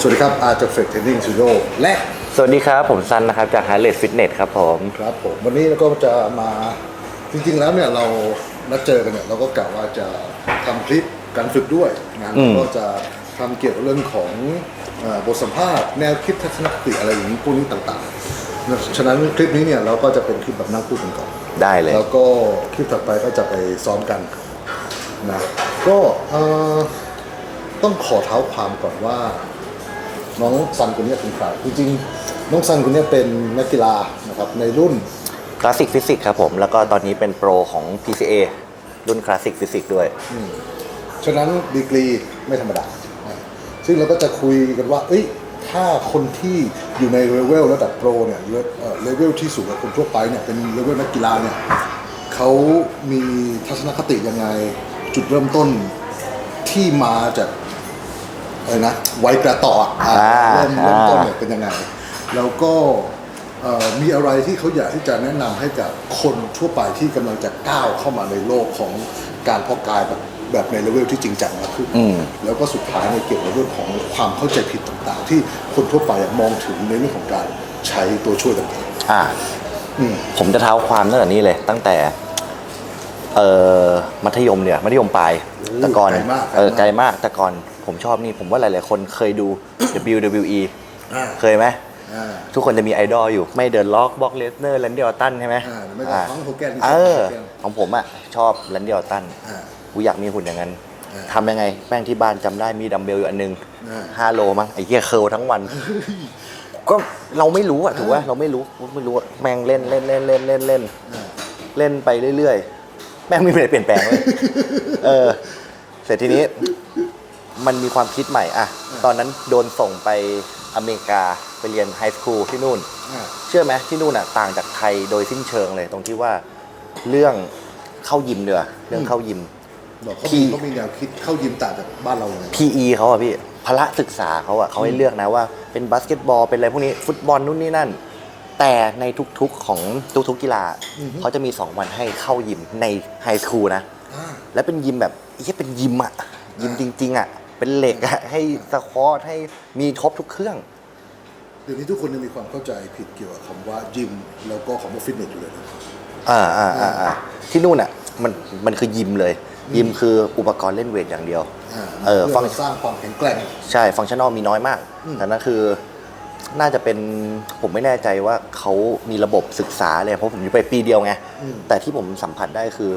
สวัสดีครับอาร์ตเฟกเทรนนิ่งสตูดิโอและสวัสดีครับ ผมซันนะครับ จาก h a r l e t Fitness ครับผม ครับผมวันนี้เราก็จะมาจริง ๆ แล้วเนี่ยเรานัดเจอกันเนี่ยเราก็กะว่าจะทำคลิปการฝึกด้วยงานอืมก็จะทำเกี่ยวกับเรื่องของเอ่อบทสัมภาษณ์แนวคิดทัศนคติอะไรอย่างนี้พวกนี้ต่างๆฉะนั้นคลิปนี้เนี่ยเราก็จะเป็นคลิปแบบนั่งพูดกันก่อน ได้เลย แล้วก็คลิปถัดไปก็จะไปซ้อมกันนะก็เอ่อต้องขอเท้าความก่อนว่า น้องซันคนนี้เป็นใครจริงๆน้องซันคนนี้เป็นนักกีฬานะครับในรุ่นคลาสสิกฟิสิกครับผมแล้วก็ตอนนี้เป็นโปรของ PCA รุ่นคลาสสิกฟิสิกด้วยฉะนั้นดีกรีไม่ธรรมดานะซึ่งเราก็จะคุยกันว่า เอ้ย ถ้าคนที่อยู่ในเลเวลระดับโปรเนี่ยเลเอ่อเลเวลที่สูงกว่าคนทั่วไปเนี่ยเป็นเลเวลนักกีฬาเนี่ยเขามีทัศนคติยังไงจุดเริ่มต้นที่มาจาก อะไรนะไว้กระต่ออะอ่าอ่าเริ่มเริ่มต้นอ่าเนี่ยเป็นยังไง แล้วก็เอ่อมีอะไรที่เขาอยากที่จะแนะนำให้กับคนทั่วไปที่กำลังจะก้าวเข้ามาในโลกของการเพาะกายแบบแบบในเลเวลที่จริงจังมากขึ้นอืม แล้วก็สุดท้ายในยเกี่ยวกับเรื่องของความเข้าใจผิดต่างๆ ที่คนทั่วไปอะมองถึงในเรื่องของการใช้ตัวช่วยต่างอ่าๆอืมผมจะเท้าความตั้งแต่นี้เลย ตั้งแต่ เอ่อมัธยมเนี่ยมัธยมปลายแต่ก่อนไกลมาก เออไกลมากแต่ก่อนผมชอบนี่ผมว่าหลาย ๆ คนเคยดู WWE อ่าเคยไหมอ่า ทุกคนจะมีไอดอลอยู่ไม่เดินล็อกบ็อกเลสเนอร์แลนดี้ออตตันใช่ไหมอ่าไม่ก็ทั้งโฮแกนเออโฮแกน ของผมอะชอบแลนดี้ออตตัน อ่า กูอยากมีหุ่นอย่างนั้นอ่าทำยังไงแป้งที่บ้านจำได้มีดัมเบลอยู่อันหนึงอ่า ห้าโลมั้งไอ้เหี้ยเคิร์ลทั้งวัน ก็เราไม่รู้อะถูกไหมเราไม่รู้ไม่รู้อะแม่งเล่นเล่นเล่นเล่นเล่นเล่นอ่าเล่นไปเรื่อยๆ แม่งไม่มีอะไรเปลี่ยนแปลงเลยเออ เสร็จทีนี้ มันมีความคิดใหม่อะตอนนั้นโดนส่งไปอเมริกาไปเรียนไฮสคูลที่นู่นอ่าเชื่อไหมที่นู่นอะต่างจากไทยโดยสิ้นเชิงเลย ตรงที่ว่าเรื่องเข้ายิมเดือเรื่องเข้ายิมบอกเขาพี่มีเขามีแนวคิดเข้ายิมต่างจากบ้านเราไง PE เขาอะพี่พละศึกษาเขาอะเขาให้เลือกนะว่าเป็นบาสเกตบอลเป็นอะไรพวกนี้ฟุตบอลนู่นนี่นั่น แต่ในทุกๆของทุกๆกีฬาเขาจะมี 2 วันให้เข้ายิมในไฮสคูลนะ อ่า และเป็นยิมแบบไอ้เหี้ยเป็นยิมอะยิมจริง ๆอะเป็นเหล็กอะให้สควอตให้มีครบทุกเครื่อง เดี๋ยวนี้ทุกคนยังมีความเข้าใจผิดเกี่ยวกับคำว่ายิมแล้วก็คำว่าฟิตเนสอยู่เลยนะ อ่าอ่าอ่าอ่าที่นู่นอะมันมันคือยิมเลย ยิมคืออุปกรณ์เล่นเวทอย่างเดียว อ่าเออเพื่ฟังมาสร้างความแข็งแกร่ง ใช่ ฟังชั่นอลมีน้อยมากอืมแต่นั่นคือ น่าจะเป็นผมไม่แน่ใจว่าเขามีระบบศึกษาเลยเพราะผมอยู่ไปปีเดียวไงอืม แต่ที่ผมสัมผัสได้คือ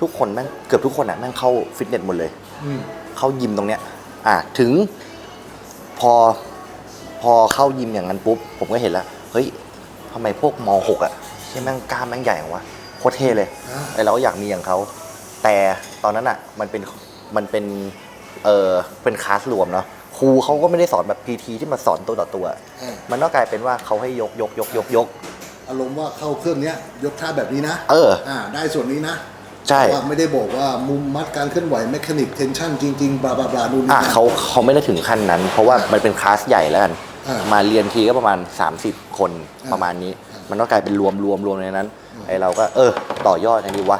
ทุกคนแม่งเกือบทุกคนอะแม่งเข้าฟิตเนสหมดเลย อืม เข้ายิมตรงเนี้ย อะถึงพอพอเข้ายิมอย่างนั้นปุ๊บ ผมก็เห็นแล้ว เฮ้ยทำไมพวกมหกอะใช่แม่งกล้ามแม่งใหญ่จังวะโคตรเท่เลยอ่า ไอเราก็อยากมีอย่างเขา แต่ตอนนั้นอะ มันเป็นมันเป็นเออเป็นคลาสรวมเนาะ ครูเขาก็ไม่ได้สอนแบบพีทีที่มาสอนตัวต่อตัว อ่ามันก็กลายเป็นว่าเขาให้ยกยกยกยกยก อารมณ์ว่าเข้าเครื่องเนี้ยยกท่าแบบนี้นะเออ อ่าได้ส่วนนี้นะใช่ แต่ว่าไม่ได้บอกว่ามุมมัดการเคลื่อนไหวแมคานิกเทนชั่นจริงๆบลาบลาบลาดูนนี่อะนั่น เขาเขาไม่ได้ถึงขั้นนั้น เพราะว่ามันเป็นคลาสใหญ่แล้วกัน อ่ามมาเรียนทีก็ประมาณ 30 คนอ่าประมาณนี้อ่ามัมันก็กลายเป็นรวมรวมรวมในนั้นไอเราก็เออ ต่อยอดอันนี้วะ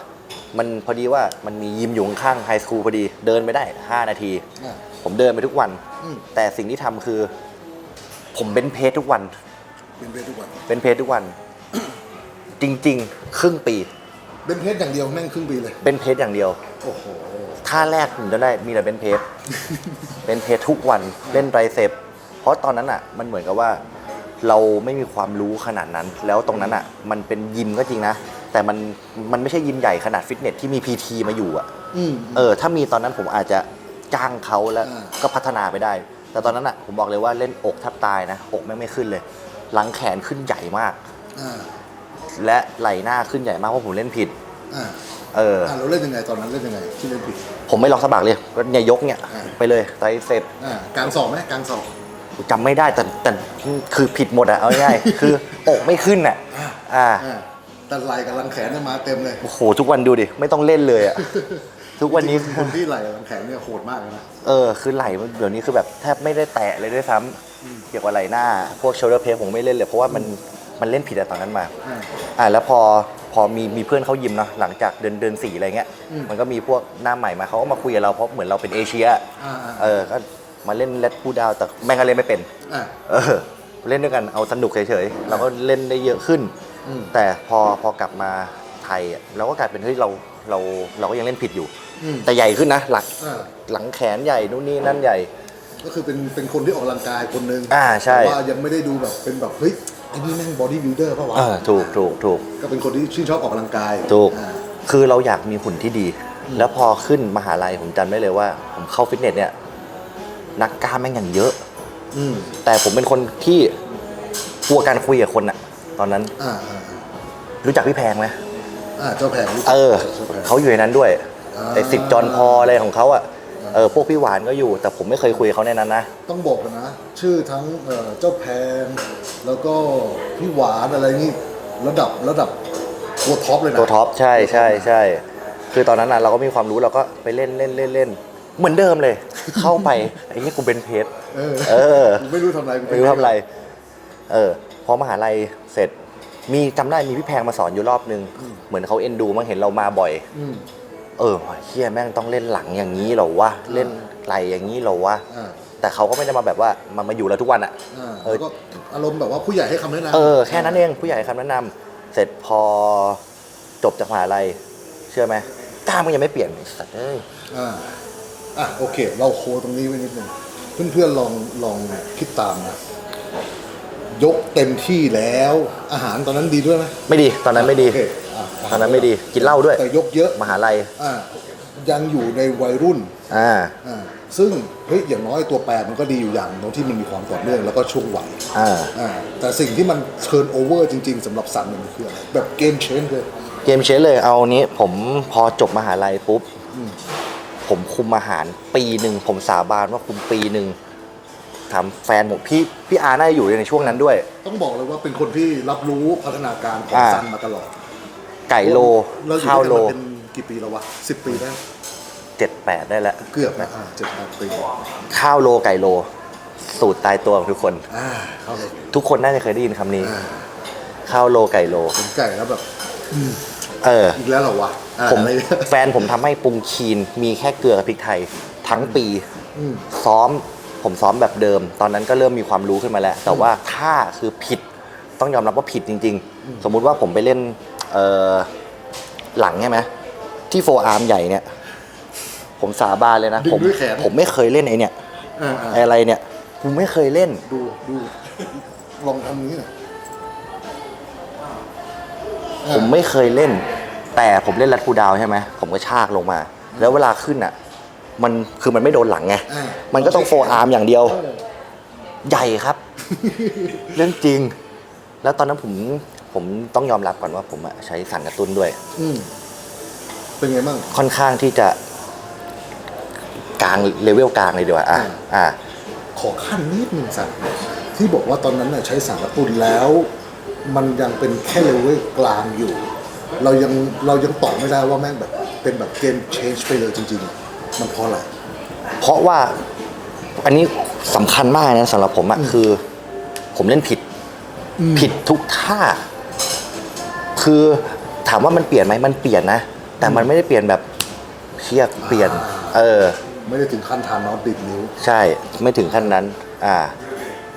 มันพอดีว่ามันมียิมอยู่ข้างไฮสคูลพอดีเดินไปได้ 5 นาที อ่า ผมเดินไปทุกวัน อืม แต่สิ่งที่ทำคือ ผมเป็นเพจทุกวัน เป็นเพศทุกวัน เป็นเพจทุกวัน จริง ๆ ครึ่งปี เป็นเพศอย่างเดียวแม่งครึ่งปีเลย เป็นเพจอย่างเดียว โอ้โห ท่าแรกผมจะได้มีแต่เป็นเพจ เป็นเพจทุกวันเล่นไรเซปเพราะตอนนั้นอะ มันเหมือนกับว่า เราไม่มีความรู้ขนาดนั้น แล้วตรงนั้นอะ มันเป็นยิมก็จริงนะ แต่มันมันไม่ใช่ยิมใหญ่ขนาดฟิตเนสที่มีพีทีมาอยู่อะ อืม เออ ถ้ามีตอนนั้นผมอาจจะ จ้างเขาแล้วอ่าก็พัฒนาไปได้ แต่ตอนนั้นอะผมบอกเลยว่าเล่นอกแทับตายนะ อกแม่งไม่ขึ้นเลย หลังแขนขึ้นใหญ่มากอ่าและไหล่หน้าขึ้นใหญ่มากเพราะผมเล่นผิดอ่าเอออ่าเราเล่นยังไงตอนนั้นเล่นยังไงที่เล่นผิด ผมไม่ลองสะบักเลยก็เนี่ยยกเนี่ยอ่าไปเลยไตรเซปอ่ากลางสอบไหมกลางสอบจำไม่ได้แต่แต่คือผิดหมดอะเอาง่ายๆคืออกไม่ขึ้นอะอ่าอ่าอ่าแต่ไหล่กับหลังแขนเนี่ยมาเต็มเลยโอ้โหทุกวันดูดิไม่ต้องเล่นเลยอะ ทุกวันนี้ จริงๆคนที่ไหล่กับหลังแขนเนี่ยโหดมากเลยนะ เออคือไหลมันเดี๋ยวนี้คือแบบแทบไม่ได้แตะเลยด้วยซ้ำเกี่ยวกับไหลหน้า พวก shoulder press ผมไม่เล่นเลยเพราะว่ามันมันเล่นผิดอะตอนนั้นมา อ่า อ่าแล้วพอพอมีมีเพื่อนเขายิมเนาะหลังจากเดินเดินสีอะไรเงี้ยอืม มันก็มีพวกหน้าใหม่มาเขาก็มาคุยกับเราเพราะเหมือนเราเป็นเอเชีย อ่าอ่าเออก็มาเล่นเลดพูดาวแต่แม่งก็เล่นไม่เป็น อ่า เออเล่นด้วยกันเอาสนุกเฉยๆเราก็เล่นได้เยอะขึ้น อืม แต่พอพอกลับมาไทยอะเราก็กลายเป็นเฮ้ยเรา เราเราก็ยังเล่นผิดอยู่ อืมแต่ใหญ่ขึ้นนะ หลังอ่าหลังแขนใหญ่นู่นนี่นั่นใหญ่ ก็คือเป็นเป็นคนที่ออกกำลังกายคนหนึ่งอ่าใช่ แต่ว่ายังไม่ได้ดูแบบเป็นแบบเฮ้ยไอ้นี่แม่งบอดี้บิ l เดอร์ป่าวะเออถูกถูกถูกก็เป็นคนที่ชื่นชอบออกกำลังกายถูก อ่าคือเราอยากมีหุ่นที่ดี แล้วพอขึ้นมหาลัยผมจำได้เลยว่า ผมเข้าฟิตเนสเนี่ยนักกล้ามแม่งอย่างเยอะ อืมแต่ผมเป็นคนที่กลัวการคุยกับคนอะตอนนั้นอ่าอ่าอ่ารู้จักพี่แพงไหม อ่าเจ้าแผงรู้จักเออจ้าแผง เขาอยู่ในนั้นด้วยอ่า ไอ้สิบจอนพออะไรของเขาอะเออพวกพี่หวานก็อยู่ แต่ผมไม่เคยคุยกับเขาในนั้นนะ ต้องบอกกันนะ ชื่อทั้งเอ่อเจ้าแพงแล้วก็พี่หวานอะไรนี่ระดับระดับตัวท็อปเลยนะตัวท็อปใช่ใช่ใช่คือตอนนั้นน่ะเราก็มีความรู้เราก็ไปเล่นเล่นเล่นเล่นเหมือนเดิมเลย เข้าไปไอ้นี่กูเป็นเพจ เออเออ กูไม่รู้ทำอะไรกูไม่รู้ทำอะไร เออ พอมหาลัยเสร็จ มีจำได้มีพี่แพงมาสอนอยู่รอบนึง เหมือนเขาเอ็นดูมั้งเห็นเรามาบ่อย อืมเออเฮียแม่งต้องเล่นหลังอย่างนี้เหรอวะเล่นไหลอย่างนี้เหรอวะอ่าแต่เขาก็ไม่ได้มาแบบว่ามันมาอยู่แล้วทุกวันอะ อ่าเออ แล้วก็อารมณ์แบบว่าผู้ใหญ่ให้คำแนะนำเออแค่นั้นเองผู้ใหญ่คำแนะนำเสร็จพอจบจากมหาลัยเชื่อไหมกล้ามมันยังไม่เปลี่ยนไอ้สัตว์เอ้ย อ่าอะโอเค เราโคตรงนี้ไว้นิดนึงเพื่อนๆลองลองคิดตามนะ ยกเต็มที่แล้ว อาหารตอนนั้นดีด้วยไหมไม่ดีตอนนั้นไม่ดีโอเคอะตอนนั้นไม่ดีกินเหล้าด้วย แต่ยกเยอะมหาลัยอ่ายังอยู่ในวัยรุ่นอ่าอ่าซึ่งเฮ้ยอย่างน้อยตัวแปรมันก็ดีอยู่อย่างตรงที่มันมีความต่อเนื่องแล้วก็ช่วงวัยอ่าอ่าแต่สิ่งที่มันเทิร์นโอเวอร์จริง ๆสำหรับซันมันคืออะไรแบบเกมเชนเลย เกมเชนเลยเอานี้ผมพอจบมหาลัยปุ๊บ อืม ผมคุมอาหารปีหนึ่งผมสาบานว่าคุมปีหนึ่ง ถามแฟนผมพี่พี่อาน่าจะอยู่ในช่วงนั้นด้วย ต้องบอกเลยว่าเป็นคนที่รับรู้พัฒนาการของอ่า ซันมาตลอดไก่โลเราอยู่ข้าวด้วยโลกันมาเป็นกี่ปีแล้ววะสิบปีแล้วเจ็ดแปดได้แล้ว เกือบนะอ่าเจ็ดแปดปีข้าวโลไก่โล สูตรตายตัวของทุกคน อ่าเข้าเลยทุกคนน่าจะเคยได้ยินคำนี้ อ่าข้าวโลไก่โลถึงไก่แล้วแบบเออ อีกแล้วเหรอวะอ่าผมอะไรแฟนผมทำให้ปรุงคีนมีแค่เกลือกับพริกไทย ทั้งปี อืมซ้อม ผมซ้อมแบบเดิม ตอนนั้นก็เริ่มมีความรู้ขึ้นมาแล้ว แต่ว่าถ้าคือผิดต้องยอมรับว่าผิดจริง ๆ สมมุติว่าผมไปเล่นเอ่อหลังใช่ไหมที่โฟอาร์มใหญ่เนี่ย ผมสาบานเลยนะ ดึงผมด้วยแขน ผมไม่เคยเล่นไอเนี่ยอ่าอ่าไออะไรเนี่ยผมไม่เคยเล่นดูดูลองทำนี้หน่อยผมไม่เคยเล่น แต่ผมเล่นรัดพูดาวใช่ไหมผมก็ชากลงมา แล้วเวลาขึ้นอะ มันคือมันไม่โดนหลังไง อ่ามันก็ต้องโฟอาร์มอย่างเดียวใหญ่ครับ เรื่องจริง แล้วตอนนั้นผมผมต้องยอมรับก่อนว่าผมอะใช้สารกระตุ้นด้วย อืมเป็นไงบ้าง ค่อนข้างที่จะกลางเลเวลกลางเลยดีกว่าอะอืม อะขอขั้นนิดหนึ่งสักที่บอกว่าตอนนั้นน่ะใช้สารกระตุ้นแล้ว มันยังเป็นแค่เลเวลกลางอยู่ เรายังเรายังตอบไม่ได้ว่าแม่งแบบเป็นแบบเกม change ไปเลยจริงๆ มันเพราะอะไรเพราะว่าอันนี้สำคัญมากนะสำหรับผมอะคือ ผมเล่นผิด อืม ผิดทุกท่า คือถามว่ามันเปลี่ยนไหมมันเปลี่ยนนะ แต่มันไม่ได้เปลี่ยนแบบเชียกเปลี่ยน เออ ไม่ได้ถึงขั้นทานน็อตดิดนิ้ว ใช่ไม่ถึงขั้นนั้น อ่า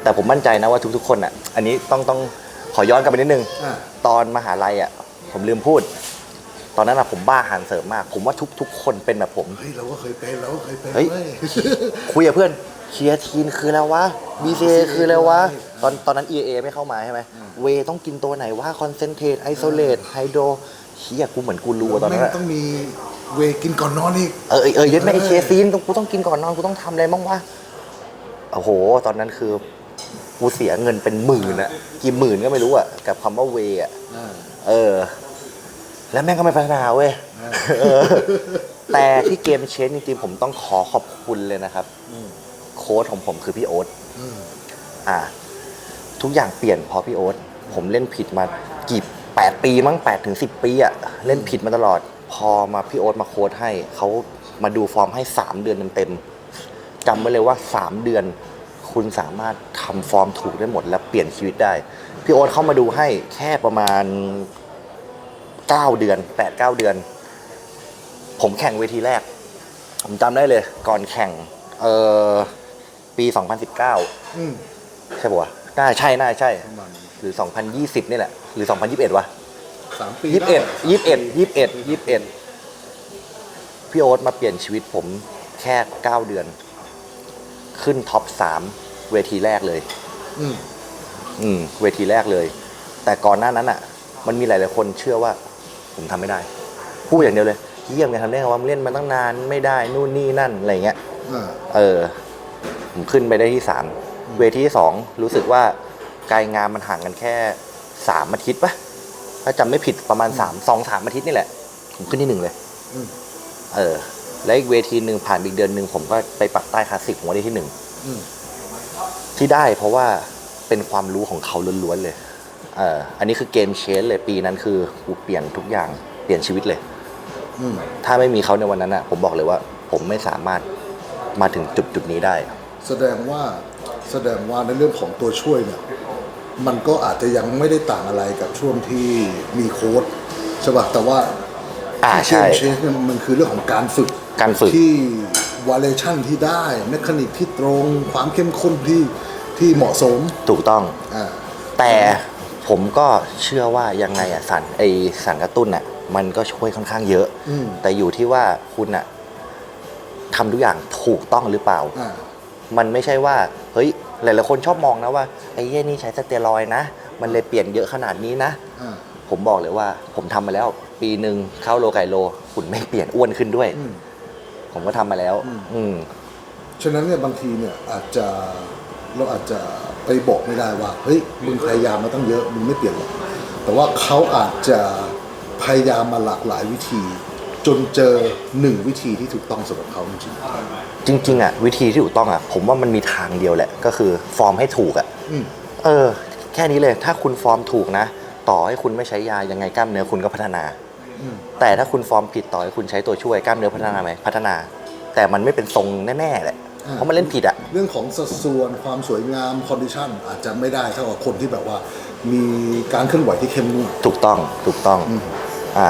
แต่ผมมั่นใจนะว่าทุกๆ คนอะ อันนี้ต้องต้องขอย้อนกลับไปนิดนึง อ่า ตอนมหาลัยอะ ผมลืมพูด ตอนนั้นอะผมบ้าอาหารเสริมมาก ผมว่าทุกๆคนเป็นแบบผม เฮ้ยเราก็เคยเป็นเราก็เคยเป็นเฮ้ย ว้ คุยกับเพื่อนเคียทีนคือแล้ววะ BCA คือแล้ววะ ตอนตอนนั้น EA ไม่เข้ามาใช่ไหมเวต้องกินตัวไหนว่าคอนเซนเทรตไอโซเลตไฮโดรเฮียกูเหมือนกูรู้อะตอนนั้นแม่อะงต้องมีเวย์กินก่อนนอนอีก เออเออเออยัดไม่ไอเออเคซีนกูต้องกินก่อนนอนกูต้องทำอะไรบ้างวะโอ้โห ตอนนั้นคือกูเสียเงินเป็นหมื่นอะกี่หมื่นก็ไม่รู้อะกับคำว่าเวอะอ่าเออ แล้วแม่งก็ไม่พัฒนาเว้ยอ่าเออแต่ที่เกมเชนจริงๆผมต้องขอขอบคุณเลยนะครับอืมโค้ชของผมคือพี่โอ๊ตอืมอ่า ทุกอย่างเปลี่ยนเพอพี่โอ๊ตผมเล่นผิดมากี่แปดปีมั้งแปดถึงสิบปีอะเล่นผิดมาตลอด พอมาพี่โอ๊ตมาโค้ชให้เขามาดูฟอร์มให้สามเดือนเต็มๆจำไว้เลยว่าสามเดือน คุณสามารถทำฟอร์มถูกได้หมด และเปลี่ยนชีวิตได้ พี่โอ๊ตเข้ามาดูให้แค่ประมาณ เก้าเดือนแปดเก้าเดือน ผมแข่งเวทีแรก ผมจำได้เลย ก่อนแข่ง เออปี 2019 อืมใช่ปะวะน่าใช่น่าใช่ ประมาณนี้หรือ 2020 นี่แหละ หรือ 2021 วะ สามปียี่สิบเอ็ดไยี่สิบเอ็ดยี่สิบเอ็ดยี่สิบเอ็ดพี่โอ๊ตมาเปลี่ยนชีวิตผมแค่เก้าเดือน ขึ้นท็อปสามเวทีแรกเลย อืมอืม เวทีแรกเลย แต่ก่อนหน้านั้นอะ มันมีหลาย ๆ คนเชื่อว่า ผมทำไม่ได้ พูดอย่างเดียวเลยเยี่ยมไงทำได้ไงว่ามึงเล่นมาตั้งนานไม่ได้นู่นนี่นั่นอะไรเงี้ยอ่าเออ ผมขึ้นไปได้ที่สามเวทีที่สองรู้สึกว่าไกลงานมันห่างกันแค่สามอาทิตย์ปะถ้าจำไม่ผิดประมาณสามสองสามอาทิตย์นี่แหละ ผมขึ้นที่หนึ่งเลยอืมเออ แล้วอีกเวทีหนึ่งผ่านอีกเดือนหนึ่งผมก็ไปปักใต้คลาสสิกผมก็ได้ที่หนึ่งอืมที่ได้เพราะว่าเป็นความรู้ของเขาล้วนๆเลย เอออันนี้คือเกมเชนเลยปีนั้นคือกูเปลี่ยนทุกอย่างเปลี่ยนชีวิตเลย อืมถ้าไม่มีเขาในวันนั้นอะ ผมบอกเลยว่า ผมไม่สามารถมาถึงจุดจุดๆนี้ได้ แสดงว่าแสดงว่าในเรื่องของตัวช่วยเนี่ย มันก็อาจจะยังไม่ได้ต่างอะไรกับช่วงที่มีโค้ดใช่ป่ะแต่ว่าอ่าเกใช่มเชนเนี่ยมันคือเรื่องของการฝึกการฝึก ที่วาเลชั่นที่ได้เมคานิกที่ตรงความเข้มข้นที่ที่เหมาะสมถูกต้อง อ่าแต่ ผมก็เชื่อว่ายังไงอะสารไอสารกระตุ้นอะมันก็ช่วยค่อนข้างเยอะ อืม แต่อยู่ที่ว่าคุณอะทำทุกอย่างถูกต้องหรือเปล่า อ่า มันไม่ใช่ว่า เฮ้ย หลายๆคนชอบมองนะว่าไอ้เย่นี่ใช้สเตียรอยด์นะ มันเลยเปลี่ยนเยอะขนาดนี้นะ อ่า ผมบอกเลยว่า ผมทำมาแล้ว ปีหนึ่งเข้าโลไกโลหุ่นไม่เปลี่ยนอ้วนขึ้นด้วย อืม ผมก็ทำมาแล้ว อืม อืม ฉะนั้นเนี่ยบางทีเนี่ยอาจจะ เราอาจจะไปบอกไม่ได้ว่าเฮ้ยมึงพยายามมาตั้งเยอะมึงไม่เปลี่ยนหรอกแต่ว่าเขาอาจจะพยายามมาหลากหลายวิธี จนเจอหนึ่งวิธีที่ถูกต้องสำหรับเขาจริงจริงๆอะวิธีที่ถูกต้องอะผมว่ามันมีทางเดียวแหละ ก็คือฟอร์มให้ถูกอะๆอืม เออ แค่นี้เลยถ้าคุณฟอร์มถูกนะ ต่อให้คุณไม่ใช้ยายังไงกล้ามเนื้อคุณก็พัฒนา อืม แต่ถ้าคุณฟอร์มผิดต่อให้คุณใช้ตัวช่วยกล้ามเนื้อพัฒนาไหมพัฒนา แต่มันไม่เป็นทรงแน่ๆแหละอ่า เพราะมันเล่นผิดอะเรื่องของสัดส่วนความสวยงามคอนดิชันอาจจะไม่ได้เท่ากับคนที่แบบว่า มีการเคลื่อนไหวที่เข้มงวดถูกต้องถูกต้องอืมอ่า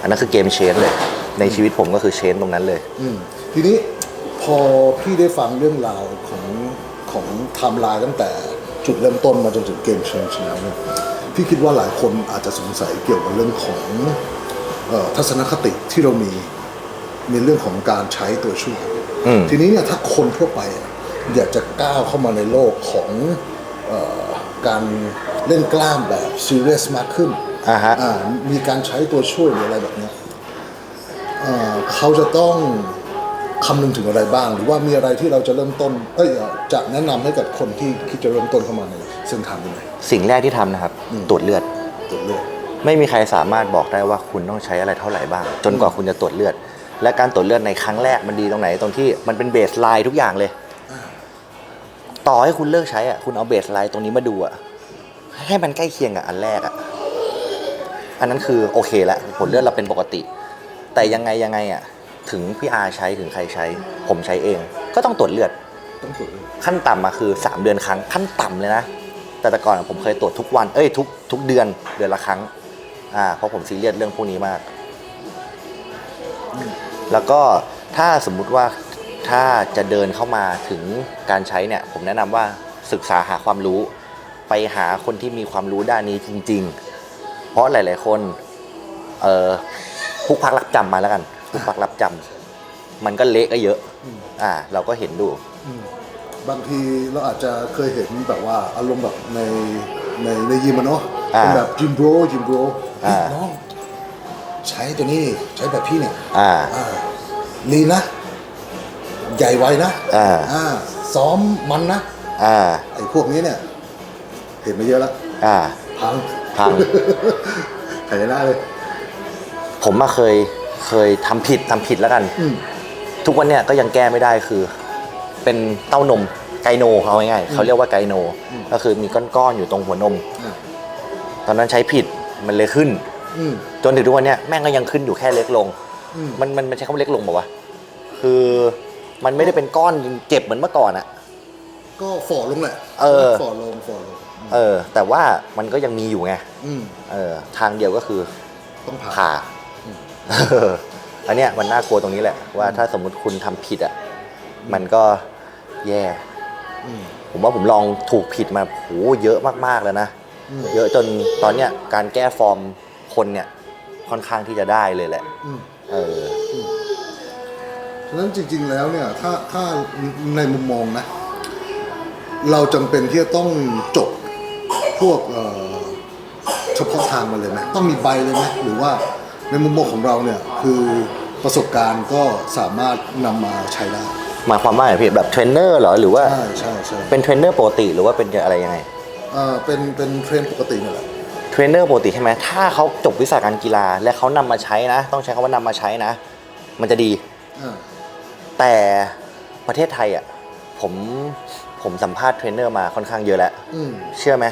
อันนั้นคือเกมเชนเลย ในชีวิตผมก็คือเชนตรงนั้นเลยอืมทีนี้พอพี่ได้ฟังเรื่องราวของของไทม์ไลน์ตั้งแต่จุดเริ่มต้นมาจนถึงเกมเชนแล้วเนี่ยพี่คิดว่าหลายคนอาจจะสงสัยเกี่ยวกับเรื่องของเออทัศนคติที่เรามีในเรื่องของการใช้ตัวช่วยอืม ทีนี้เนี่ยถ้าคนทั่วไปอะอยากจะก้าวเข้ามาในโลกของเออการเล่นกล้ามแบบซีเรียสมากขึ้นอ่าฮะอ่ามีการใช้ตัวช่วยหรืออะไรแบบเนี้ยเอ่อเขาจะต้องคำนึงถึงอะไรบ้าง หรือว่ามีอะไรที่เราจะเริ่มต้นเอ้ยเอ่อจะแนะนำให้กับคนที่คิดจะเริ่มต้นเข้ามาในเส้นทางนี้ไหมสิ่งแรกที่ทำนะครับอืมตรวจเลือดตัวเลือกไม่มีใครสามารถบอกได้ว่าคุณต้องใช้อะไรเท่าไหร่บ้าง จนกว่าคุณจะตรวจเลือด และการตรวจเลือดในครั้งแรกมันดีตรงไหนตรงที่มันเป็นเบสไลน์ทุกอย่างเลย ต่อให้คุณเลิกใช้อะคุณเอาเบสไลน์ตรงนี้มาดูอะให้มันใกล้เคียงกับอันแรกอะอันนั้นคือโอเคละผลเลือดเราเป็นปกติ แต่ยังไงยังไงอะถึงพี่อาใช้ถึงใครใช้ ผมใช้เอง ก็ต้องตรวจเลือดต้องตรวจเลือดขั้นต่ำมาคือ 3 เดือนครั้ง ขั้นต่ำเลยนะแต่แต่ก่อนอะผมเคยตรวจทุกวันเอ้ยทุกทุกเดือนเดือนละครั้งอ่าเพราะผมซีเรียสเรื่องพวกนี้มาก แล้วก็ถ้าสมมุติว่าถ้าจะเดินเข้ามาถึงการใช้เนี่ย ผมแนะนำว่าศึกษาหาความรู้ ไปหาคนที่มีความรู้ด้านนี้จริง ๆ เพราะหลาย ๆ คนเอ่อผู้พักรับจำมาแล้วกันผู้พักรับจำมันก็เละก็เยอะ อ่า เราก็เห็นดูอืมบางทีเราอาจจะเคยเห็นแบบว่าอารมณ์แบบในในในยิมอะเนาะอ่าเป็นแบบจิมโบรจิมโบรอ่าน้อง ใช้ตัวนี้ใช้แบบพี่เนี่ยอ่า อ่าลีนนะ ใหญ่ไวนะอ่าอ่า ซ้อมมันนะ อ่า ไอ้พวกนี้เนี่ย เห็นมาเยอะแล้วอ่า พังพังหายหน้าเลย ผมมาเคยเคยทำผิดทำผิดแล้วกัน อืม ทุกวันเนี่ยก็ยังแก้ไม่ได้คือ เป็นเต้านมไกโนเอาง่ายๆเขาเรียกว่าไกโนอืมก็คือมีก้อนๆอยู่ตรงหัวนม อ่า ตอนนั้นใช้ผิดมันเลยขึ้น อืม จนถึงทุกวันเนี้ยแม่งก็ยังขึ้นอยู่แค่เล็กลง อืม มันมันมันใช้คำว่าเล็กลงบอกว่าวะคือมันไม่ได้เป็นก้อนเจ็บเหมือนเมื่อก่อนอะ ก็ฝ่อลงแหละเออ ฝ่อลงฝ่อลงเออ แต่ว่ามันก็ยังมีอยู่ไงอืมเออทางเดียวก็คือต้องผ่า ผ่าอืม เอออันเนี้ยมันน่ากลัวตรงนี้แหละ ว่าถ้าสมมุติคุณทำผิดอะมันก็แย่ อืม ผมว่าผมลองถูกผิดมาโหเยอะมากๆแล้วนะ อืม เยอะจนตอนเนี้ยการแก้ฟอร์ม คนเนี่ยค่อนข้างที่จะได้เลยแหละอืมเออฉะนั้นจริง ๆ แล้วเนี่ย ถ้าถ้าในมุมมองนะ เราจำเป็นที่จะต้องจบพวกเอ่อเฉพาะทางมาเลยไหมต้องมีใบเลยไหมหรือว่าในมุมมองของเราเนี่ย คือประสบการณ์ก็สามารถนำมาใช้ได้ หมายความว่าไงพี่แบบเทรนเนอร์เหรอหรือว่าใช่ใช่ใช่เป็นเทรนเนอร์ปกติหรือว่าเป็นอะไรยังไง เอ่อเป็นเป็นเทรนด์ปกตินี่แหละ เทรนเนอร์ปกติใช่ไหมถ้าเขาจบวิชาการกีฬา และเขานำมาใช้นะ ต้องใช้คำว่านำมาใช้นะ มันจะดีอ่าแต่ประเทศไทยอะผมผมสัมภาษณ์เทรนเนอร์มาค่อนข้างเยอะแล้วอืมเชื่อไหม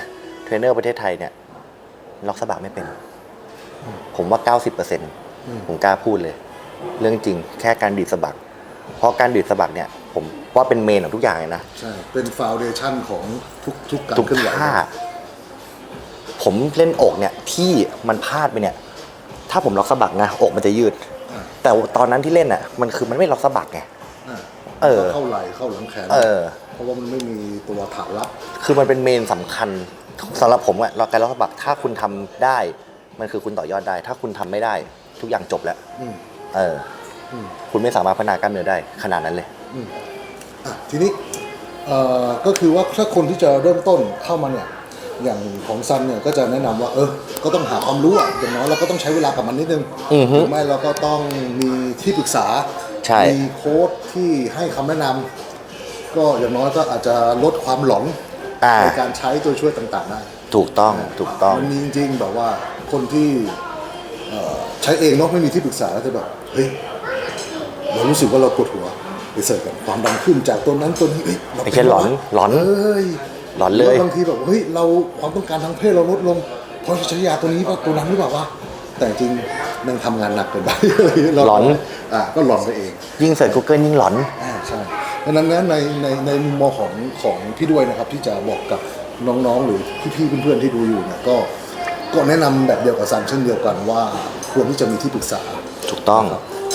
เทรนเนอร์ประเทศไทยเนี่ยล็อกสะบักไม่เป็น ผมว่า 90%ผมกล้าพูดเลย เรื่องจริงแค่การดีดสะบักเพราะการดีดสะบักเนี่ย ผมว่าเป็นเมนของทุกอย่างเลยนะ ใช่ เป็นฟาวเดชั่นของทุกทุกการทุกเคลื่อนไหวท่า ผมเล่นอกเนี่ยที่มันพลาดไปเนี่ย ถ้าผมล็อกสะบักนะอกมันจะยืดอ่าแต่ตอนนั้นที่เล่นอะ มันคือมันไม่ล็อกสะบักไงอ่าเออเข้าไหล่เข้าหลังแขนเออเพราะว่ามันไม่มีตัวฐานรับคือมันเป็นเมนสำคัญสำหรับผมอะการล็อกสะบักถ้าคุณทำได้ มันคือคุณต่อยอดได้ ถ้าคุณทำไม่ได้ ทุกอย่างจบแล้วอืมเอออืมคุณไม่สามารถพัฒนากล้ามเนื้อได้ขนาดนั้นเลยอืมอะทีนี้เอ่อก็คือว่าถ้าคนที่จะเริ่มต้นเข้ามาเนี่ย อย่างของซันเนี่ยก็จะแนะนำว่าเออ ก็ต้องหาความรู้อะอย่างน้อยเราก็ต้องใช้เวลากับมันนิดนึงอือฮึหรือไม่เราก็ต้องมีที่ปรึกษา ใช่ มีโค้ชที่ให้คำแนะนำก็อย่างน้อยก็อาจจะลดความหลอนอ่า ในการใช้ตัวช่วยต่างๆได้ ถูกต้องถูกต้อง มันมีจริงๆแบบว่าคนที่เอ่อใช้เองเนาะไม่มีที่ปรึกษาแล้วจะแบบเฮ้ยเรารู้สึกว่าเราปวดหัวไปเสิร์ชกันความดันขึ้นจากตัวนั้นตัวนี้เฮ้ยเราไอ้แค่หลอนหลอนเฮ้ย หลอนเลยแวบางทีแบบเฮ้ยเราความต้องการทางเพศเราลดลงเพราะใช้ยาตัวนี้ป่ะตัวนั้นหรือเปล่าวะแต่จริงมันทำงานหนักเกินไปเราหลอนอ่าก็หลอนไปเอง ยิ่งเสิร์ช Google ยิ่งหลอนอ่าใช่ดังนั้นนะในในในมุมมองของของพี่ด้วยนะครับ ที่จะบอกกับน้องๆ หรือพี่ๆเพื่อนๆที่ดูอยู่เนี่ยก็ก็แนะนำแบบเดียวกับซันเช่นเดียวกันว่าควรที่จะมีที่ปรึกษาถูกต้อง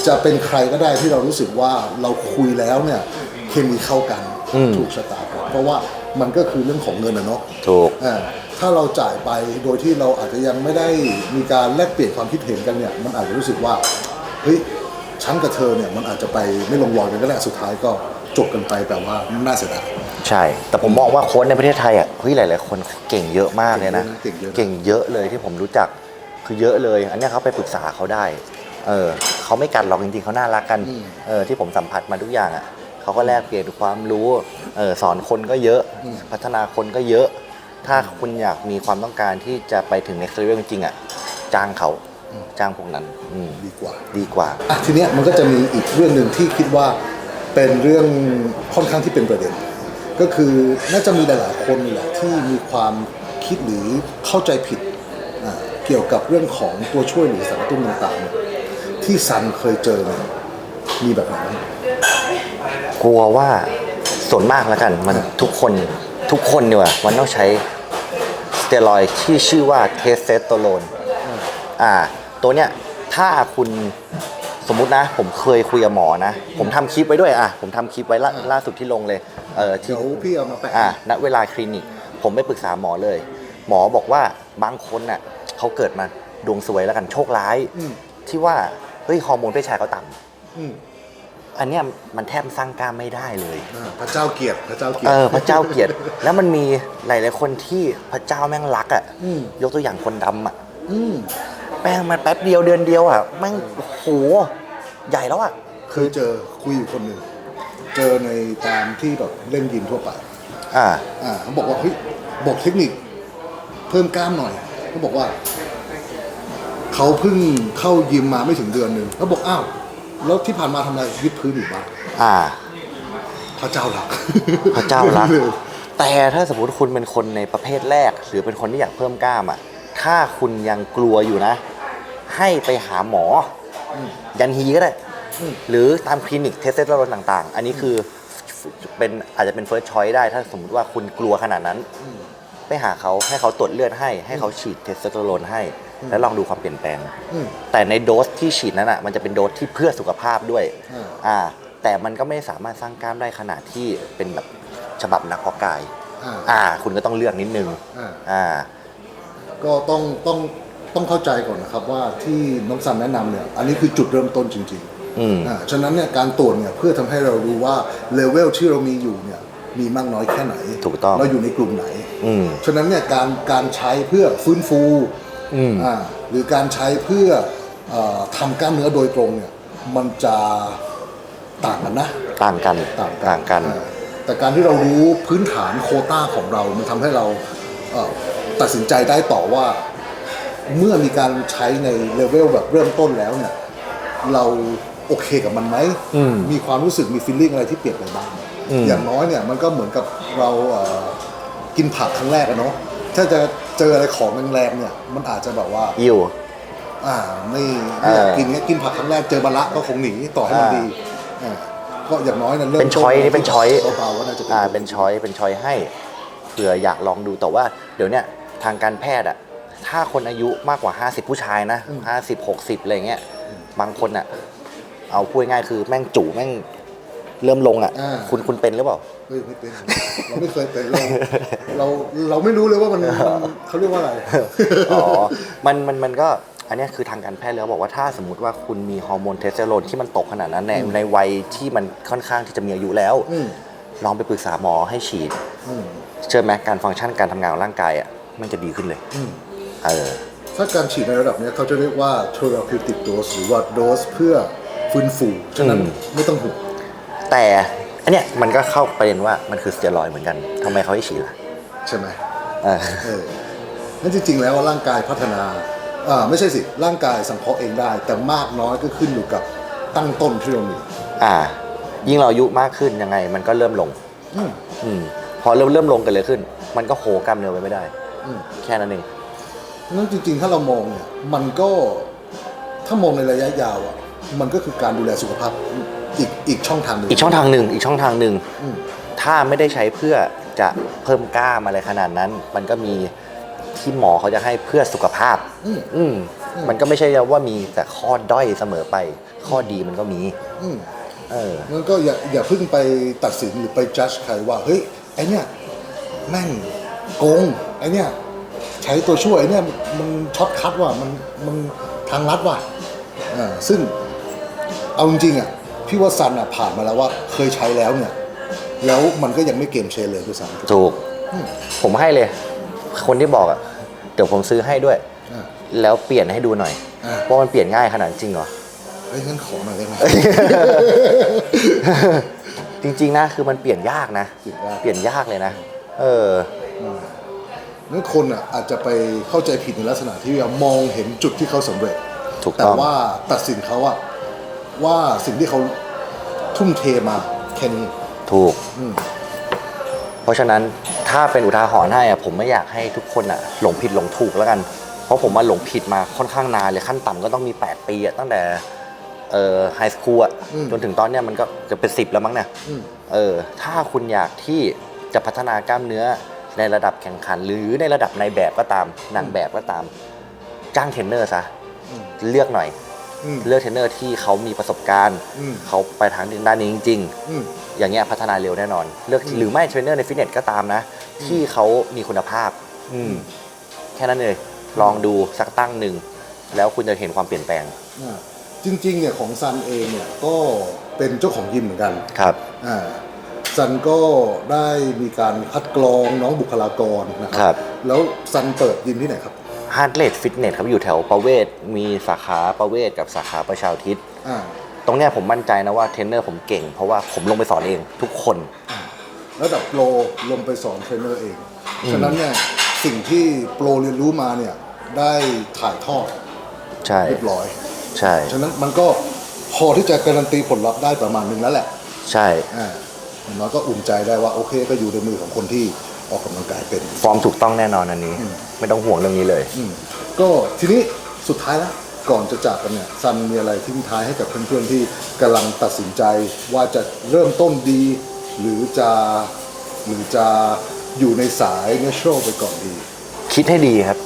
จะเป็นใครก็ได้ที่เรารู้สึกว่าเราคุยแล้วเนี่ยเคมีเข้ากันอืมถูกชะตากันเพราะว่า มันก็คือเรื่องของเงินนะเนาะถูก อ่าถ้าเราจ่ายไปโดยที่เราอาจจะยังไม่ได้มีการแลกเปลี่ยนความคิดเห็นกันเนี่ย มันอาจจะรู้สึกว่าเฮ้ยฉันกับเธอเนี่ยมันอาจจะไปไม่ลงรอยกันก็ได้สุดท้ายก็จบกันไปแบบว่าน่าเสียดาย ใช่ แต่ผมมองว่าโค้ชในประเทศไทยอะเฮ้ยหลาย ๆ คนเก่งเยอะมากเลยนะเก่งเยอะนะเก่งเยอะเลยที่ผมรู้จักคือเยอะเลย อันเนี้ยเขาไปปรึกษาเขาได้ เออเขาไม่กันหรอกจริง ๆเขาน่ารักกัน เออที่ผมสัมผัสมาทุกอย่างอะ เขาก็แลกเปลี่ยนความรู้เออสอนคนก็เยอะ พัฒนาคนก็เยอะ ถ้าคุณอยากมีความต้องการที่จะไปถึง next level จริงๆอะจ้างเขาจ้างพวกนั้นอืมดีกว่า ดีกว่า อะทีเนี้ยมันก็จะมีอีกเรื่องหนึ่งที่คิดว่าเป็นเรื่องค่อนข้างที่เป็นประเด็น ก็คือน่าจะมีหลายๆคนนี่แหละที่มีความคิดหรือเข้าใจผิดอะเกี่ยวกับเรื่องของตัวช่วยหรือสารกระตุ้นต่างๆเนี่ยที่ซันเคยเจอเนี่ยมีแบบไหนบ้าง กลัวว่าส่วนมากแล้วกัน มันทุกคนทุกคนเนี่ยว่ะมันต้องใช้สเตียรอยด์ที่ชื่อว่าเทสเตสโตโรนอ่า ตัวเนี้ยถ้าคุณสมมุตินะ ผมเคยคุยกับหมอนะ ผมทำคลิปไว้ด้วยอะผมทำคลิปไว้ล่าล่าสุดที่ลงเลยเออที่เดี๋ยวพี่เอามาแปะอ่าณเวลาคลินิก ผมไปปรึกษาหมอเลย หมอบอกว่าบางคนน่ะเขาเกิดมาดวงสวยแล้วกันโชคร้ายอืมที่ว่าเฮ้ยฮอร์โมนเพศชายเขาต่ำ อืมอันเนี้ยมันแทบสร้างกล้ามไม่ได้เลย อ่าพระเจ้าเกียรติพระเจ้าเกียรเอติอพระเจ้าเกลียรติ แล้วมันมีหลายๆคนที่พระเจ้าแม่งรักอะอืม ยกตัวอย่างคนดำอะอืมแป้งมันแป๊บเดียวเดือนเดียวอะแม่งโอ้โหใหญ่แล้วอะ เคยเจอคุยอยู่คนหนึ่งเจอในตามที่แบบเล่นยิมทั่วไป อ่า อ่าเขาบอกว่าเฮ้ยบอกเทคนิค เพิ่มกล้ามหน่อยเขาบอกว่า เขาเพิ่งเข้ายิมมาไม่ถึงเดือนหนึ่งเขาบอกอ้าว แล้วที่ผ่านมาทำอะไรยึดพื้นอยู่บ้านอ่า พระเจ้ารักพระเจ้ารัก เลยแต่ถ้าสมมติคุณเป็นคนในประเภทแรก หรือเป็นคนที่อยากเพิ่มกล้ามอะ ถ้าคุณยังกลัวอยู่นะ ให้ไปหาหมออยันฮีก็ได้อืมหรือตามคลินิกเทสเตอโรนต่าง ๆ อันนี้คือเป็นอาจจะเป็นเฟิร์สชอยได้ ถ้าสมมติว่าคุณกลัวขนาดนั้น ไปหาเขาให้เขาตรวจเลือดให้ ให้เขาฉีดเทสโทสเตอโรนให้ แล้วลองดูความเปลี่ยนแปลงอืมแต่ในโดสที่ฉีดนั้นอะมันจะเป็นโดสที่เพื่อสุขภาพด้วยอ่าอ่าแต่มันก็ไม่สามารถสร้างกล้ามได้ขนาดที่เป็นแบบฉบับนักเพาะกายอ่าอ่าคุณก็ต้องเลือกนิดนึงอ่าอ่าก็ต้องต้องต้องเข้าใจก่อนนะครับว่าที่น้องซันแนะนำเนี่ย อันนี้คือจุดเริ่มต้นจริงอืมๆอ่าฉะนั้นเนี่ยการตรวจเนี่ยเพื่อทำให้เรารู้ว่าเลเวลที่เรามีอยู่เนี่ยมีมากน้อยแค่ไหน ถูกต้อง เราอยู่ในกลุ่มไหนอืมฉะนั้นเนี่ยการการใช้เพื่อฟื้นฟู อืม อ่าหรือการใช้เพื่อเออทำกล้ามเนื้อโดยตรงเนี่ยมันจะต่างกันนะ ต่างกันต่างต่างกันอ่าแต่การที่เรารู้พื้นฐานโควต้าของเรา มันทำให้เราเอ่อตัดสินใจได้ต่อว่า เมื่อมีการใช้ในเลเวลแบบเริ่มต้นแล้วเนี่ย เราโอเคกับมันไหม อืมมีความรู้สึกมีฟีลลิ่งอะไรที่เปลี่ยนไปบ้าง อืม อย่างน้อยเนี่ยมันก็เหมือนกับเราเอ่อกินผักครั้งแรกอะเนาะ ถ้าจะ เจออะไรของแรงๆเนี่ย มันอาจจะแบบว่า อยู่ อ่าไม่ไม่อยากเออกินเนี่ยกินผักครั้งแรกเจอมะระก็คงหนีต่อให้มันอ่าดีอ่าก็อย่างน้อยนะเริ่มเป็นช้อยต้นี่เป็นช้อย เบาๆก็น่าจะอ่าเป็นช้อยเป็นช้อยให้เผื่ออยากลองดูแต่ว่า เดี๋ยวเนี้ยทางการแพทย์อะถ้าคนอายุมากกว่า 50 ผู้ชายนะ 50 60อะไรเงี้ยบางคนอะเอาพูดง่ายๆคือแม่งจู่แม่ง เริ่มลงอะอ่า คุณคุณเป็นหรือเปล่า เฮ้ยไม่เป็นเราไม่เคยเป็นเราเราเราไม่รู้เลยว่ามันมันเขาเรียกว่าอะไร อ๋อ มันมันมันก็อันเนี้ยคือทางการแพทย์แล้วบอกว่าถ้าสมมติว่าคุณมีฮอร์โมนเทสโทสเตอโรนที่มันตกขนาดนั้นในในวัยที่มันค่อนข้างที่จะมีอายุแล้ว อืม ลองไปปรึกษาหมอให้ฉีด อืมเชื่อไหมการฟังก์ชันการทำงานของร่างกายอะมันจะดีขึ้นเลยอืมเออ ถ้าการฉีดในระดับเนี้ยเขาจะเรียกว่า therapeutic dose หรือว่าโดสเพื่อฟื้นฟู ฉะนั้นอืมไม่ต้องห่วง แต่อันเนี้ยมันก็เข้าประเด็นว่ามันคือสเตียรอยด์เหมือนกันทำไมเขาให้ฉีดล่ะใช่ไหมเออ เออนั่นจริง ๆ แล้วร่างกายพัฒนาอ่าไม่ใช่สิ ร่างกายสังเคราะห์เองได้ แต่มากน้อยก็ขึ้นอยู่กับตั้งต้นที่เรามีอ่า ยิ่งเราอายุมากขึ้นยังไง มันก็เริ่มลง อืมอืม พอเริ่มเริ่มลงกันเลยขึ้น มันก็โหกล้ามเนื้อไว้ไม่ได้ อืม แค่นั้นเอง นั่นจริงๆ ถ้าเรามองเนี่ย มันก็ถ้ามองในระยะยาวอะ มันก็คือการดูแลสุขภาพ อีกอีกช่องทางหนึ่งอีกช่องทางหนึ่งอีกช่องทางหนึ่งอืมถ้าไม่ได้ใช้เพื่อจะเพิ่มกล้ามอะไรขนาดนั้น มันก็มีที่หมอเขาจะให้เพื่อสุขภาพ อืม อืมอืม มันก็ไม่ใช่ว่ามีแต่ข้อด้อยเสมอไป ข้อดีมันก็มี อืม เออ งั้นก็อย่าอย่าเพิ่งไปตัดสินหรือไปจัดใครว่า เฮ้ยไอเนี่ยแม่งโกงไอเนี่ยใช้ตัวช่วยไอเนี่ยมันช็อตคัดว่ะมันมันทางลัดว่ะอ่าซึ่งเอาจริงๆอะ พี่ว่าซันอะผ่านมาแล้วว่าเคยใช้แล้วเนี่ย แล้วมันก็ยังไม่เกมเชนเลยด้วยซ้ำถูกอืมผมให้เลย คนที่บอกอะเดี๋ยวผมซื้อให้ด้วย อ่าแล้วเปลี่ยนให้ดูหน่อยอ่าว่ามันเปลี่ยนง่ายขนาดจริงเหรอเฮ้ยงั้นขอหน่อยได้ไหม จริงๆนะคือมันเปลี่ยนยากนะ เปลี่ยนยาก เปลี่ยนยากเลยนะ เออ นั่นคนอะอาจจะไปเข้าใจผิดในลักษณะที่ว่ามองเห็นจุดที่เขาสำเร็จ ถูกแต่ต้องว่าตัดสินเขาอะ ว่าสิ่งที่เขาทุ่มเทมาแค่นี้ถูก อืม เพราะฉะนั้นถ้าเป็นอุทาหรณ์ให้อะผมไม่อยากให้ทุกคนอะหลงผิดหลงถูกแล้วกัน เพราะผมมาหลงผิดมาค่อนข้างนานเลยขั้นต่ำก็ต้องมี 8 ปีอะตั้งแต่เอ่อไฮสคูลอะจนถึงตอนเนี้ยมันก็จะเป็น10แล้วมั้งเนี่ย อืม เออถ้าคุณอยากที่จะพัฒนากล้ามเนื้อในระดับแข่งขัน หรือในระดับในแบบก็ตามนางแบบก็ตาม จ้างเทรนเนอร์ซะอืม เลือกหน่อยอืม เลือกเทรนเนอร์ที่เขามีประสบการณ์อืมเขาไปทางด้านนี้จริงๆอืมอย่างเงี้ยพัฒนาเร็วแน่นอน เลือกอืมหรือไม่เทรนเนอร์ในฟิตเนสก็ตามนะ ที่เขามีคุณภาพอืมแค่นั้นเลยลองดูสักตั้งหนึ่ง แล้วคุณจะเห็นความเปลี่ยนแปลงอ่าจริงๆเนี่ยของซันเองเนี่ยก็เป็นเจ้าของยิมเหมือนกันครับอ่าซันก็ได้มีการคัดกรองน้องบุคลากรนะคครัรับ แล้วซันเปิดยิมที่ไหนครับ ฮาร์ดเรทฟิตเนสครับอยู่แถวประเวศมีสาขาประเวศกับสาขาประชาอุทิศอ่าตรงเนี้ยผมมั่นใจนะว่าเทรนเนอร์ผมเก่ง เพราะว่าผมลงไปสอนเองทุกคน ระดับโปรลงไปสอนเทรนเนอร์เอง ฉะนั้นเนี่ยสิ่งที่โปรเรียนรู้มาเนี่ยได้ถ่ายทอดใช่เรียบร้อย ใช่ฉะนั้นมันก็พอที่จะการันตีผลลัพธ์ได้ประมาณหนึงแล้วแหละ ใช่ อ่าอย่างน้อยก็อุ่นใจได้ว่าโอเคก็อยู่ในมือของคนที่ ออกกำลังกายเป็น ฟอร์มถูกต้องแน่นอนอันนี้ อืม ไม่ต้องห่วงเรื่องนี้เลย อืมก็ทีนี้สุดท้ายแล้วก่อนจะจากกันเนี่ยซันมีอะไรทิ้งท้ายให้กับเพื่อนๆที่กำลังตัดสินใจว่าจะเริ่มต้นดี หรือจะหรือจะอยู่ในสาย natural ไปก่อนดี คิดให้ดีครับ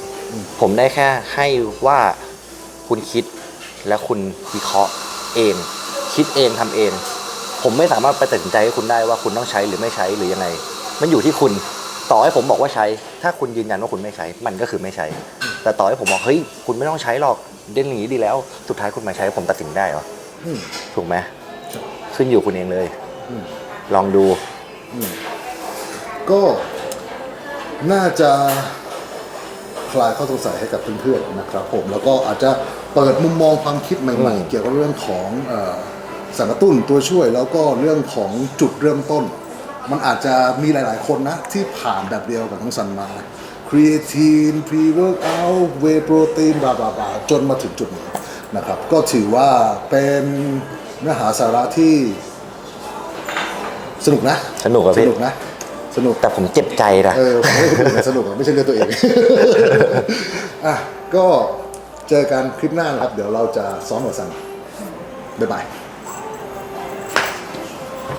ผมได้แค่ให้ว่าคุณคิดและคุณวิเคราะห์เอง คิดเองทำเอง ผมไม่สามารถไปตัดสินใจให้คุณได้ว่าคุณต้องใช้หรือไม่ใช้หรือยังไง มันอยู่ที่คุณ ต่อให้ผมบอกว่าใช้ ถ้าคุณยืนยันว่าคุณไม่ใช้ มันก็คือไม่ใช้ แต่ต่อให้ผมบอกเฮ้ยคุณไม่ต้องใช้หรอกเด่นอย่างนี้ดีแล้ว สุดท้ายคุณมาใช้ผมตัดสินได้เหรออืมถูกไหมขึ้นอยู่คุณเองเลย อืมลองดูก็น่าจะคลายข้อสงสัยให้กับเพื่อนๆนะครับ ผมแล้วก็อาจจะเปิดมุมมองความคิดใหม่อืมๆเกี่ยวกับเรื่องของเอ่อสารกระตุ้นตัวช่วยแล้วก็เรื่องของจุดเริ่มต้น มันอาจจะมีหลาย ๆ คนนะ ที่ผ่านแบบเดียวกับทั้งซันมาครีเอทีนพรีเวิร์กอัลเวโปรตีนบลาบลาบลาจนมาถึงจุดนี้นะครับ ก็ถือว่าเป็นเนื้อหาสาระที่สนุกนะ สนุกอะสพี่นุกนะ สนุก แต่ผมเจ็บใจนะ เออผมให้คนอื่นมาสนุกอะไม่ใช่เรื่องตัวเอง อะ ก็เจอกันคลิปหน้านะครับ เดี๋ยวเราจะซ้อมกับซันบ๊ายบาย